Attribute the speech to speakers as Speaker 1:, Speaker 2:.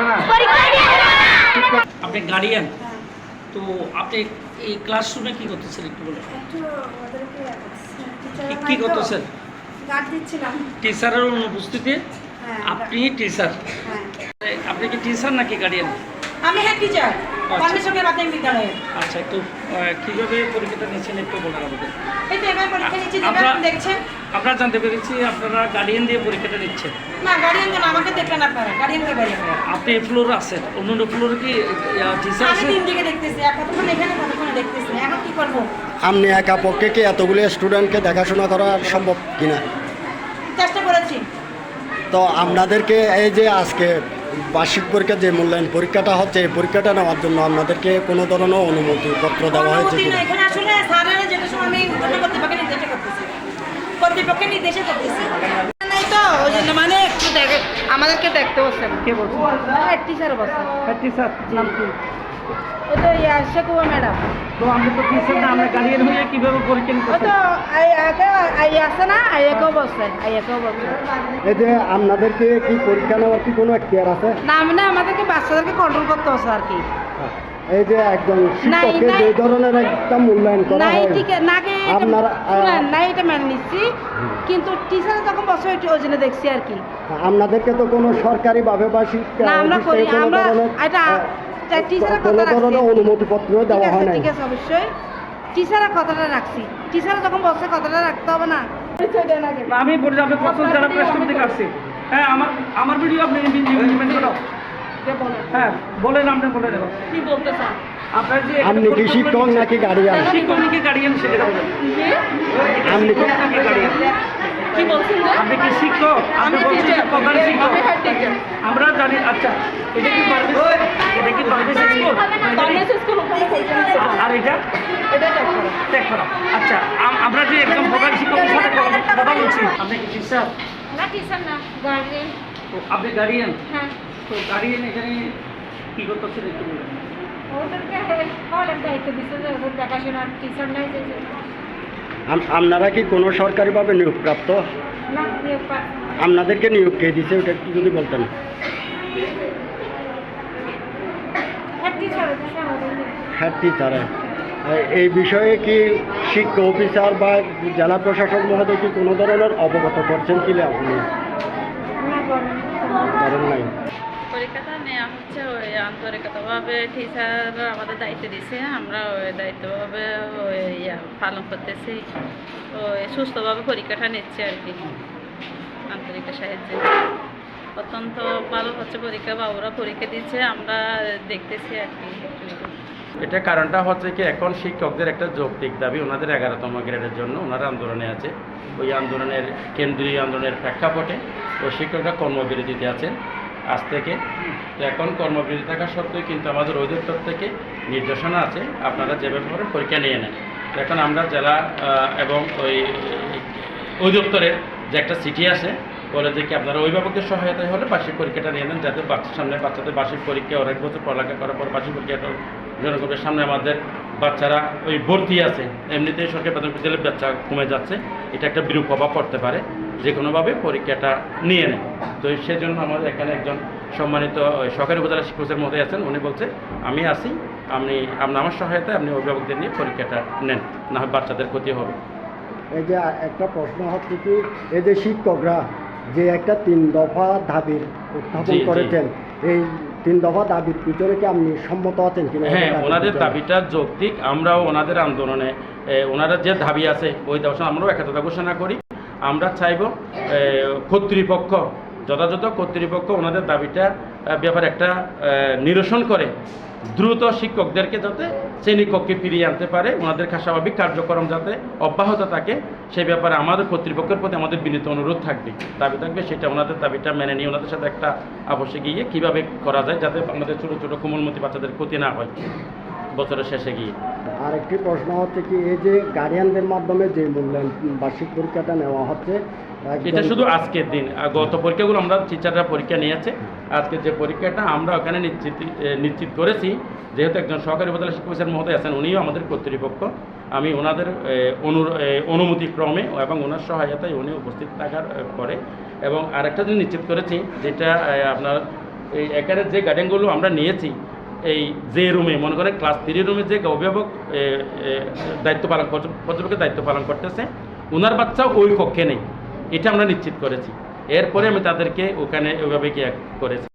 Speaker 1: না?
Speaker 2: আপনি গার্ডিয়ান তো আপনি এই ক্লাসরুমে কি করতেছেন একটু বলে?
Speaker 3: একটু ওদেরকে
Speaker 2: কি কি করতেছেন? টিচারের অনুপস্থিতি?
Speaker 3: হ্যাঁ
Speaker 2: আপনি টিচার
Speaker 3: হ্যাঁ।
Speaker 2: আপনি কি টিচার নাকি গার্ডিয়ান
Speaker 4: আমি হ্যাঁ টিচার
Speaker 2: আচ্ছা।
Speaker 4: প্রাথমিক বিদ্যালয়ে।
Speaker 2: আচ্ছা একটু কীভাবে পরীক্ষাটা নিচ্ছেন একটু আমাদের
Speaker 4: এই তো এবার পরীক্ষা নিচ্ছি দেখছেন?
Speaker 2: আমরা জানতে পেরেছি আপনারা গার্ডিয়ান দিয়ে পরীক্ষাটা নিচ্ছেন।
Speaker 4: না গার্ডিয়ান আমাকে দেখলেন আপনারা গার্ডিয়ানকে বাইরে
Speaker 2: আপনি ফ্লোরে আছেন অন্য অন্য ফ্লোরে কি টিচার
Speaker 4: আমি
Speaker 2: আছেন?
Speaker 4: তিন দিকে দেখতেছি কতক্ষণ এখানে কতক্ষণ দেখতেছি এখন কি করব?
Speaker 1: আপনি একা পক্ষে কি এতগুলো স্টুডেন্টকে দেখাশোনা করা সম্ভব কিনা?
Speaker 4: চেষ্টা করেছি।
Speaker 1: তো আপনাদেরকে এই যে আজকে বার্ষিক পরীক্ষা যে মূল্যায়ন পরীক্ষাটা হচ্ছে এই পরীক্ষাটা নেওয়ার জন্য আপনাদেরকে কোনো ধরনের অনুমতিপত্র দেওয়া হয়েছে
Speaker 4: মানে আমাদেরকে দেখতে বসছেন
Speaker 2: কে বলছেন
Speaker 4: হেড টিচার বসে
Speaker 2: টিচার নাম কি?
Speaker 4: ও তো ইয়া ম্যাডাম।
Speaker 2: তো আমরা তো টিচার না আমরা গার্ডিয়ান হয়ে কীভাবে পরীক্ষা
Speaker 4: ও তো আইয়াকে আই আছে না আইয়াকেও বসে আইয়াকেও বসে।
Speaker 1: এই যে আপনাদেরকে কি পরীক্ষা নেওয়ার কি কোনো এখতিয়ার আছে?
Speaker 4: না মানে আমাদেরকে বাচ্চাদেরকে কন্ট্রোল করতে হচ্ছে আর কি।
Speaker 1: এই যে একজন
Speaker 4: নাই,
Speaker 1: শিক্ষককে যে ধরনের একটা মূল্যায়ন করা
Speaker 4: নাই
Speaker 1: হয়
Speaker 4: ঠিক নাকি
Speaker 1: আপনারা,
Speaker 4: নাই এটা মেনে নিচ্ছি। কিন্তু টিচার যখন বসে ওইটা ওই জন্য দেখছি আর কি।
Speaker 1: আপনাদেরকে তো কোনো সরকারিভাবে বা শিক্ষা
Speaker 4: না আমরা করি আমরা এটা
Speaker 1: কোনো ধরনের অনুমতিপত্র দেওয়া হয় নাই।
Speaker 4: ঠিক আছে অবশ্যই। টিচারের কথাটা রাখছি। টিচার যখন বসে কথাটা রাখতে হবে না।
Speaker 2: আমি বলি আপনি কত যারা থেকে আসছি। হ্যাঁ আমার আমার ভিডিও আপনি ইমপ্লিমেন্ট করো হ্যাঁ বলেন আপনি বলে দেবো
Speaker 4: কি বলতে চান?
Speaker 2: আপনার যে
Speaker 1: আপনি কি শিক্ষক নাকি গার্ডিয়ান
Speaker 2: শিক্ষক নাকি গার্ডিয়ান সেটা। বলেন
Speaker 1: আপনি কি-
Speaker 2: নাকি গার্ডিয়ান
Speaker 4: কি বলছেন
Speaker 2: আপনি কি শিক্ষক? আপনি বলছেন যে প্রধান শিক্ষক। আমরা জানি আচ্ছা এটা কি পারভেজ এটা কি পারভেজ স্কুল? আর এটা? ত্যাগ করা। আচ্ছা আমরা যে একদম প্রধান শিক্ষকের সাথে কথা- বলছি। আপনি কি টিচার
Speaker 5: না টিচার না গার্ডিয়ান
Speaker 2: তো আপনি গার্ডিয়ান
Speaker 5: হ্যাঁ।
Speaker 2: তো গার্ডিয়ান এখানে কি করতেছেন একটু বলুন।
Speaker 5: ওদেরকে অনেক দায়িত্ব দিচ্ছে যে ওদের দেখাশোনার টিচার নাই যে
Speaker 1: আপনারা কি কোনো সরকারিভাবে নিয়োগপ্রাপ্ত? আপনাদেরকে নিয়োগ কে দিছে ওটা একটু যদি বলতেন।
Speaker 5: হেড টিচার
Speaker 1: এই বিষয়ে কি শিক্ষা অফিসার বা জেলা প্রশাসক মহোদয় কি কোনো ধরনের অবগত করছেন কি আপনি? নাই।
Speaker 6: হচ্ছে ওই আন্তরিকতাভাবে টিচার আমাদের দায়িত্ব দিছে, আমরা ওই দায়িত্বভাবে ওই পালন করতেছি, ওই সুস্থভাবে পরীক্ষাটা নিচ্ছে আর কি আন্তরিকের সাহায্যে। অত্যন্ত ভালো হচ্ছে পরীক্ষা বা ওরা পরীক্ষা দিচ্ছে, আমরা দেখতেছি আর কি।
Speaker 7: এটা কারণটা হচ্ছে কি, এখন শিক্ষকদের একটা যৌক্তিক দাবি, ওনাদের এগারোতম গ্রেডের জন্য ওনারা আন্দোলনে আছে। ওই আন্দোলনের, কেন্দ্রীয় আন্দোলনের প্রেক্ষাপটে ও শিক্ষকরা কর্মবিরতিতে আছেন। আজ থেকে। এখন কর্মবিরতি থাকা সত্ত্বেও কিন্তু আমাদের অধিদপ্তর থেকে নির্দেশনা আছে, আপনারা যেভাবে পরীক্ষা নিয়ে নেন। এখন আমরা জেলা এবং ওই অধিদপ্তরের যে একটা চিঠি আছে, বলে যে কি আপনারা অভিভাবকের সহায়তায় হলে বার্ষিক পরীক্ষাটা নিয়ে নেন, যাতে বাচ্চার সামনে বাচ্চাদের বার্ষিক পরীক্ষা, অনেক বছর পড়ালেখা করার পর বার্ষিক পরীক্ষাটা জনগণের সামনে আমাদের বাচ্চারা ওই ভর্তি আছে। এমনিতেই সরকারি প্রাথমিক বিদ্যালয়ের বাচ্চা কমে যাচ্ছে। এটা একটা বিরূপ প্রভাব পড়তে পারে। যে কোনোভাবে পরীক্ষাটা নিয়ে নেয়। তো সেজন্য আমাদের এখানে একজন সম্মানিত সরকারি উপজেলা শিক্ষকের মধ্যে আছেন উনি বলছে আমি আসি আপনি আপনার আমার সহায়তায় আপনি অভিভাবকদের নিয়ে পরীক্ষাটা নেন না হয় বাচ্চাদের ক্ষতি হবে।
Speaker 1: এই যে একটা প্রশ্ন হচ্ছে কি এই যে শিক্ষকরা যে একটা তিন দফা দাবির উত্থাপন। করেছেন এই তিন দফা দাবির ভিতরে কি আপনি সম্মত আছেন কিনা?
Speaker 7: হ্যাঁ ওনাদের দাবিটা যৌক্তিক আমরাও ওনাদের আন্দোলনে ওনারা যে দাবি আছে ওই দাবি আমরাও একতা ঘোষণা করি। আমরা চাইব কর্তৃপক্ষ, যথাযথ কর্তৃপক্ষ ওনাদের দাবিটা ব্যাপারে একটা নিরসন করে দ্রুত শিক্ষকদেরকে যাতে শ্রেণীকক্ষে ফিরিয়ে আনতে পারে, ওনাদের স্বাভাবিক কার্যক্রম যাতে অব্যাহত থাকে সেই ব্যাপারে আমাদের কর্তৃপক্ষের প্রতি আমাদের বিনীত অনুরোধ থাকবে। দাবি থাকবে সেটা ওনাদের দাবিটা মেনে নিয়ে ওনাদের সাথে একটা আবশ্যে গিয়ে কীভাবে করা যায় যাতে আমাদের ছোটো ছোটো কোমলমতি বাচ্চাদের ক্ষতি না হয়। বছরের শেষে গিয়ে
Speaker 1: আরেকটি প্রশ্ন হচ্ছে কি এই যে গার্ডিয়ানদের মাধ্যমে যে মূল্যায়ন বার্ষিক পরীক্ষাটা নেওয়া হচ্ছে
Speaker 7: এটা শুধু আজকের দিন আর গত পরীক্ষাগুলো আমরা টিচাররা পরীক্ষা নিয়েছে। আজকে যে পরীক্ষাটা আমরা ওখানে নিশ্চিত নিশ্চিত করেছি যেহেতু একজন সহকারী উপজেলা শিক্ষক অফিসার মহোদয় আছেন উনিও আমাদের কর্তৃপক্ষ। আমি ওনাদের অনু অনুমতি ক্রমে এবং ওনার সহায়তায় উনি উপস্থিত থাকার পরে। এবং আরেকটা জিনিস নিশ্চিত করেছি যেটা আপনার এই এখানে যে গার্ডেনগুলো আমরা নিয়েছি এই যে রুমে মনে করেন ক্লাস থ্রি রুমে যে অভিভাবক দায়িত্ব পালন পর্যবেক্ষকের দায়িত্ব পালন করতেছে ওনার বাচ্চাও ওই কক্ষে নেই। এটা আমরা নিশ্চিত করেছি। এরপরে আমি তাদেরকে ওখানে ওইভাবে কি করেছি।